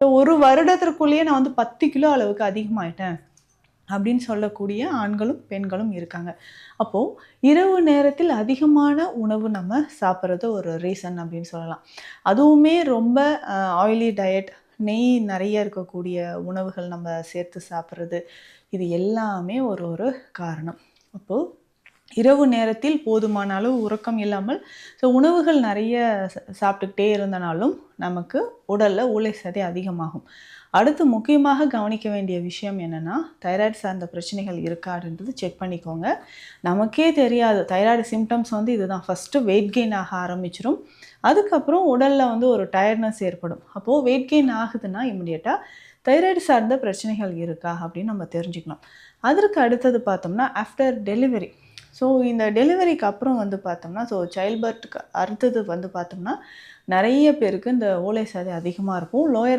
ஒரு வருடத்திற்குள்ளேயே நான் வந்து பத்து கிலோ அளவுக்கு அதிகமாயிட்டேன் அப்படின்னு சொல்லக்கூடிய ஆண்களும் பெண்களும் இருக்காங்க. அப்போது இரவு நேரத்தில் அதிகமான உணவு நம்ம சாப்பிட்றது ஒரு ரீசன் அப்படின்னு சொல்லலாம். அதுவுமே ரொம்ப ஆயிலி டயட் நெய் நிறைய இருக்கக்கூடிய உணவுகள் நம்ம சேர்த்து சாப்பிட்றது இது எல்லாமே ஒரு ஒரு காரணம். அப்போது இரவு நேரத்தில் போதுமான அளவு உறக்கம் இல்லாமல் ஸோ உணவுகள் நிறைய சாப்பிட்டுக்கிட்டே இருந்தனாலும் நமக்கு உடலில் ஊளை சதை அதிகமாகும். அடுத்து முக்கியமாக கவனிக்க வேண்டிய விஷயம் என்னென்னா தைராய்டு சார்ந்த பிரச்சனைகள் இருக்காதுன்றது செக் பண்ணிக்கோங்க. நமக்கே தெரியாது. தைராய்டு சிம்டம்ஸ் வந்து இதுதான். ஃபஸ்ட்டு வெயிட் கெயின் ஆக ஆரம்பிச்சிடும் அதுக்கப்புறம் உடலில் வந்து ஒரு டயர்ட்னஸ் ஏற்படும். அப்போது வெயிட் கெயின் ஆகுதுன்னா இமிடியேட்டாக தைராய்டு சார்ந்த பிரச்சனைகள் இருக்கா அப்படின்னு நம்ம தெரிஞ்சுக்கலாம் அதற்கு அடுத்தது பார்த்தோம்னா ஆஃப்டர் டெலிவரி ஸோ இந்த டெலிவரிக்கு அப்புறம் வந்து பார்த்தோம்னா ஸோ சைல்ட் பர்த்துக்கு அடுத்தது வந்து பார்த்தோம்னா நிறைய பேருக்கு இந்த ஓலை சதை அதிகமாக இருக்கும். லோயர்